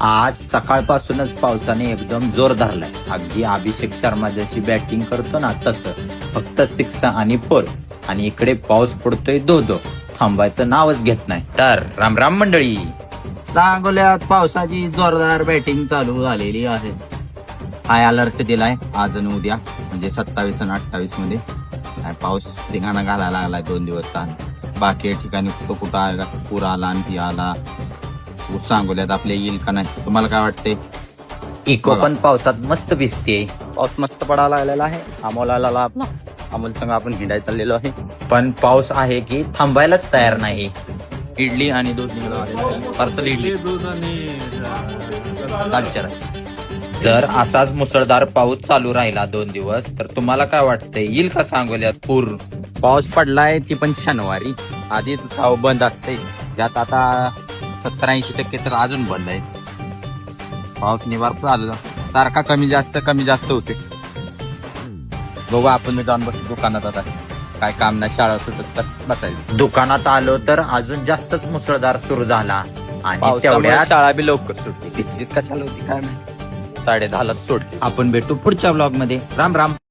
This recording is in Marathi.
आज सकाळपासूनच पावसाने एकदम जोर धरलाय. अगदी अभिषेक शर्मा जशी बॅटिंग करतो ना तसं. फक्त सिक्स आणि फोर आणि इकडे पाऊस पडतोय दो दो थांबायचं नावच घेत नाही. तर राम राम मंडळी. सांगोल्यात पावसाची जोरदार बॅटिंग चालू झालेली आहे. हाय अलर्ट दिलाय. आज आणि उद्या म्हणजे सत्तावीस आणि अठ्ठावीसमध्ये. पाऊस ठिकाणा घालायला लागलाय दोन दिवस बाकी ठिकाणी कुठं कुठं आहे का पूर आला आणि ती आला. ऊस सांगोल्यात आपल्या येईल का नाही? तुम्हाला काय वाटतंय? इको पण पावसात मस्त भिजते. पाऊस मस्त पडायला लागलेला आहे. अमोल आला आपला अमोल संग आपण हिंडायला चाललेलो आहे. पण पाऊस आहे की थांबायलाच तयार नाही. इडली आणि दूध निघालं पार्सल इडली. दूध आणि दालच्या राईस. जर असाच मुसळधार पाऊस चालू राहिला दोन दिवस तर तुम्हाला काय वाटतंय? येईल का सांगोल्यात पूर? पाऊस पडलाय ती पण शनिवारी. आधीच गाव बंद असते त्यात आता सत्तर ऐंशी टक्के तर अजून बंद आहे. पाऊस निवार तारखा कमी जास्त कमी जास्त होते. बघू आपण मी जाऊन बसू दुकानात आता. काय काम नाही शाळा सुटत तर बसायचं. दुकानात आलो तर अजून जास्तच मुसळधार सुरू झाला. आणि तेवढ्या शाळा बी लवकर सुटली तिथलीच कशाला होती काय माहिती? साडे दहाला सोडते आपण भेटू पुढच्या ब्लॉगमध्ये. राम राम.